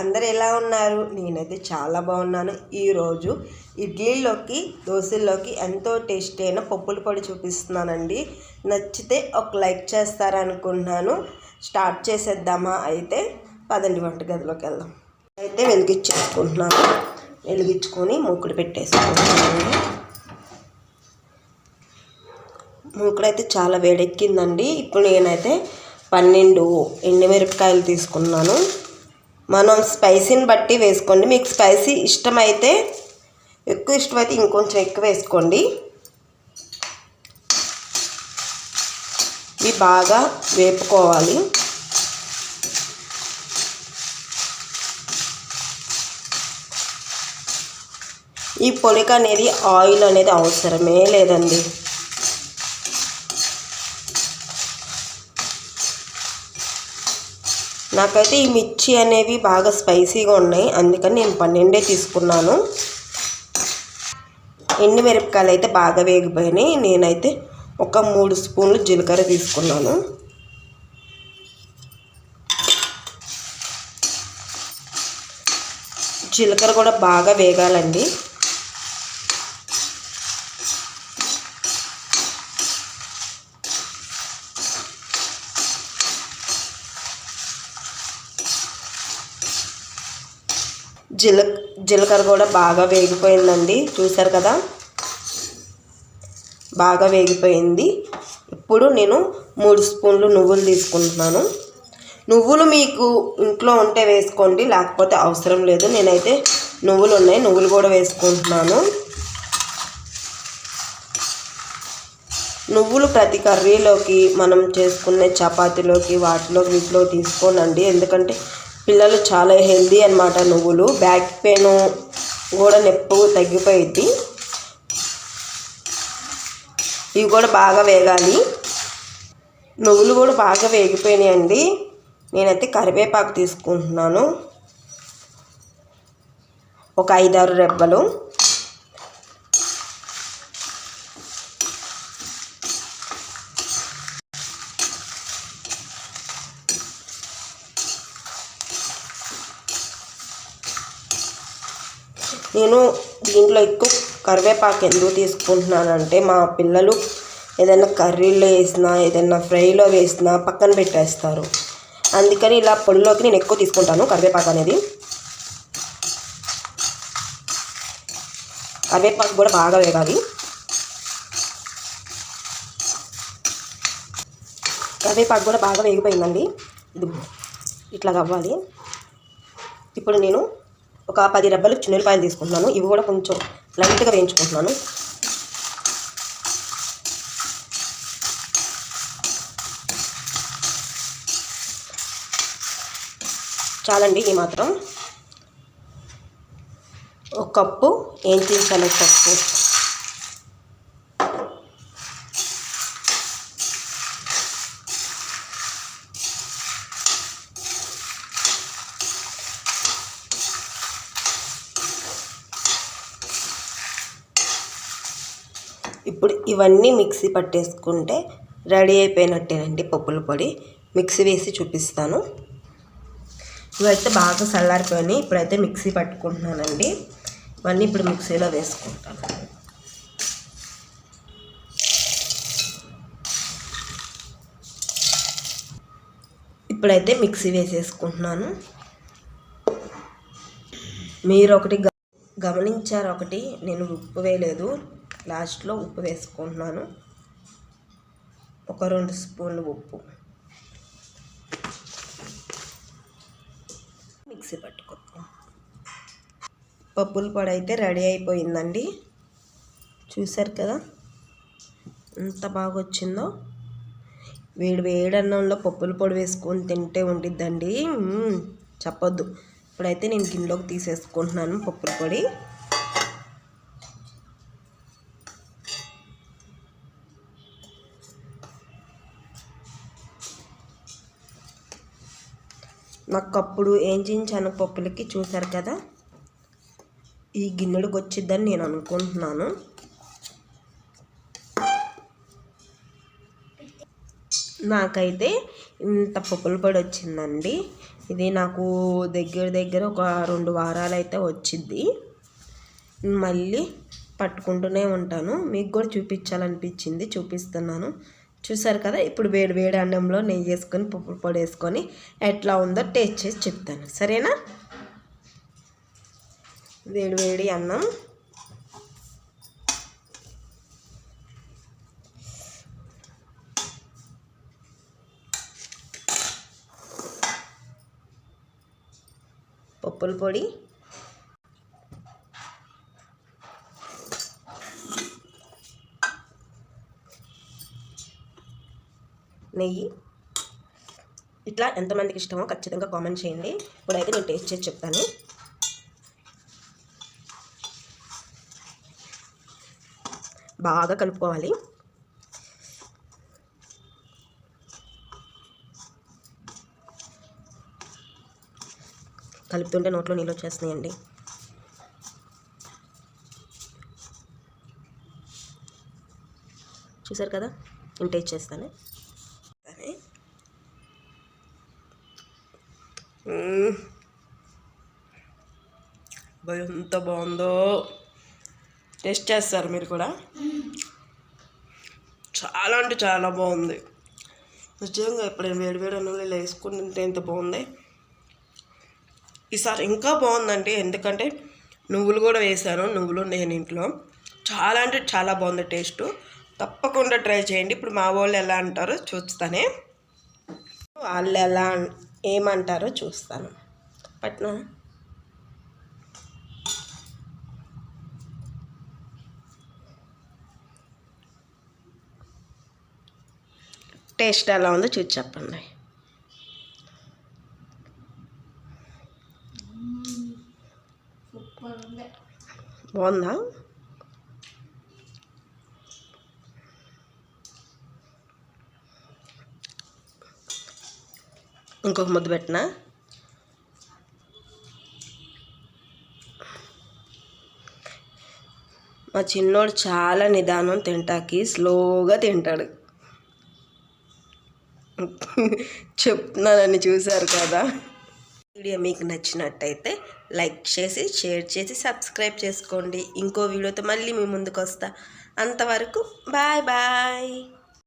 అందరు ఎలా ఉన్నారు? నేనైతే చాలా బాగున్నాను. ఈరోజు ఇడ్లీలోకి దోశల్లోకి ఎంతో టేస్టీ అయిన పప్పుల పొడి చూపిస్తున్నానండి. నచ్చితే ఒక లైక్ చేస్తారనుకుంటున్నాను. స్టార్ట్ చేసేద్దామా? అయితే పదండి వంటగదిలోకి వెళ్దాం. అయితే వెలిగించేసుకుంటున్నాను. వెలిగించుకొని మూకుడు పెట్టేసుకుంటున్నాను మూకుడు అయితే చాలా వేడెక్కిందండి. ఇప్పుడు నేనైతే పన్నెండు ఎండుమిరపకాయలు తీసుకున్నాను. మనం స్పైసీని బట్టి వేసుకోండి. మీకు స్పైసీ ఇష్టమైతే ఎక్కువ ఇష్టమైతే ఇంకొంచెం ఎక్కువ వేసుకోండి. ఇవి బాగా వేపుకోవాలి. ఈ పొలిక అనేది ఆయిల్ అనేది అవసరమే లేదండి. నాకైతే ఈ మిర్చి అనేవి బాగా స్పైసీగా ఉన్నాయి. అందుకని నేను పన్నెండే తీసుకున్నాను. ఎండు మిరపకాయలు అయితే బాగా వేగిపోయినాయి. నేనైతే ఒక మూడు స్పూన్లు జీలకర్ర తీసుకున్నాను. జీలకర్ర కూడా బాగా వేగాలండి. జీల జీలకర్ర కూడా బాగా వేగిపోయిందండి. చూసారు కదా? బాగా వేగిపోయింది. ఇప్పుడు నేను మూడు స్పూన్లు నువ్వులు తీసుకుంటున్నాను. నువ్వులు మీకు ఇంట్లో ఉంటే వేసుకోండి లేకపోతే అవసరం లేదు. నేనైతే నువ్వులు ఉన్నాయి నువ్వులు కూడా వేసుకుంటున్నాను. నువ్వులు ప్రతి కర్రీలోకి మనం చేసుకునే చపాతీలోకి వాటిలోకి వీటిలో తీసుకోనండి. ఎందుకంటే పిల్లలు చాలా హెల్దీ అనమాట నువ్వులు. బ్యాక్ పెయిన్ కూడా నొప్పి తగ్గిపోయింది ఇవి కూడా బాగా వేగాలి. నువ్వులు కూడా బాగా వేగిపోయినాయండి. నేనైతే కరివేపాకు తీసుకుంటున్నాను. ఒక ఐదారు రెబ్బలు. నేను దీంట్లో ఎక్కువ కరివేపాకు ఎందుకు తీసుకుంటున్నానంటే మా పిల్లలు ఏదైనా కర్రీలో వేసినా ఏదైనా ఫ్రైలో వేసినా పక్కన పెట్టేస్తారు. అందుకని ఇలా పొడిలోకి నేను ఎక్కువ తీసుకుంటాను కరివేపాకు అనేది. కరివేపాకు కూడా బాగా వేగాలి. కరివేపాకు కూడా బాగా వేగిపోయిందండి. ఇది ఇట్లా అవ్వాలి. ఇప్పుడు నేను ఒక పది రెబ్బలు చిన్నపాయలు తీసుకుంటున్నాను. ఇవి కూడా కొంచెం లైట్గా వేయించుకుంటున్నాను. చాలండి ఈ మాత్రం. ఒక కప్పు వేయించాలి కప్పు ఇప్పుడు ఇవన్నీ మిక్సీ పట్టేసుకుంటే రెడీ అయిపోయినట్టేనండి పప్పుల పొడి. మిక్సీ వేసి చూపిస్తాను. ఇవైతే బాగా చల్లారిపోయినాయి. ఇప్పుడైతే మిక్సీ పట్టుకుంటున్నానండి. ఇవన్నీ ఇప్పుడు మిక్సీలో వేసుకుంటాను. ఇప్పుడైతే మిక్సీ వేసేసుకుంటున్నాను. మీరు ఒకటి గమనించారు ఒకటి నేను ఉప్పు వేయలేదు. లాస్ట్లో ఉప్పు వేసుకుంటున్నాను. ఒక రెండు స్పూన్లు ఉప్పు. మిక్సీ పట్టుకుందాం. పప్పుల పొడి అయితే రెడీ అయిపోయిందండి. చూసారు కదా? ఎంత బాగా వచ్చిందో. వేడి వేడి అన్నంలో పప్పుల పొడి వేసుకొని తింటే ఉండిద్దండి. చెప్పొద్దు. ఇప్పుడైతే నేను గిన్నెలోకి తీసేసుకుంటున్నాను పప్పుల పొడి. నాకు అప్పుడు ఏం చేయించాను పప్పులకి చూసారు కదా. ఈ గిన్నెడికి వచ్చిద్దని నేను అనుకుంటున్నాను. నాకైతే ఇంత పప్పుల పొడి వచ్చిందండి. ఇది నాకు దగ్గర దగ్గర ఒక రెండు వారాలు అయితే వచ్చింది మళ్ళీ పట్టుకుంటూనే ఉంటాను. మీకు కూడా చూపించాలనిపించింది చూపిస్తున్నాను. చూసారు కదా? ఇప్పుడు వేడి వేడి అన్నంలో నెయ్యి వేసుకొని పప్పు పొడి వేసుకొని ఎట్లా ఉందో టేస్ట్ చేసి చెప్తాను. సరేనా? వేడి వేడి అన్నం. పప్పుల పొడి. నెయ్యి. ఇట్లా ఎంతమందికి ఇష్టమో ఖచ్చితంగా కామెంట్ చేయండి. ఇప్పుడైతే నేను టేస్ట్ చేసి చెప్తాను. బాగా కలుపుకోవాలి. కలుపుతుంటే నోట్లో నీళ్ళు వచ్చేస్తున్నాయండి. చూసారు కదా? నేను టేస్ట్ చేస్తాను. ఎంత బాగుందో. టెస్ట్ చేస్తారు మీరు కూడా. చాలా అంటే చాలా బాగుంది. నిజంగా ఎప్పుడైనా వేడి వేడి అన్నంలో ఇలా వేసుకుని తింటే ఎంత బాగుంది. ఈసారి ఇంకా బాగుందండి ఎందుకంటే నువ్వులు కూడా వేశాను. నువ్వులు నేను ఇంట్లో. చాలా అంటే చాలా బాగుంది టేస్ట్. తప్పకుండా ట్రై చేయండి. ఇప్పుడు మా వాళ్ళు ఎలా అంటారో చూస్తానే. వాళ్ళు ఎలా ఏమంటారో చూస్తాను. పట్న? టేస్ట్ ఎలా ఉందో చూసి చెప్పండి. బాగుందా? ఇంకొక ముద్ద పెట్టిన? మా చిన్నోడు చాలా నిదానం తింటాకి స్లోగా తింటాడు. చెప్తున్నానని చూశారు కదా. వీడియో మీకు నచ్చినట్టయితే లైక్ చేసి షేర్ చేసి సబ్స్క్రైబ్ చేసుకోండి. ఇంకో వీడియోతో మళ్ళీ మీ ముందుకు వస్తా. అంతవరకు బాయ్ బాయ్.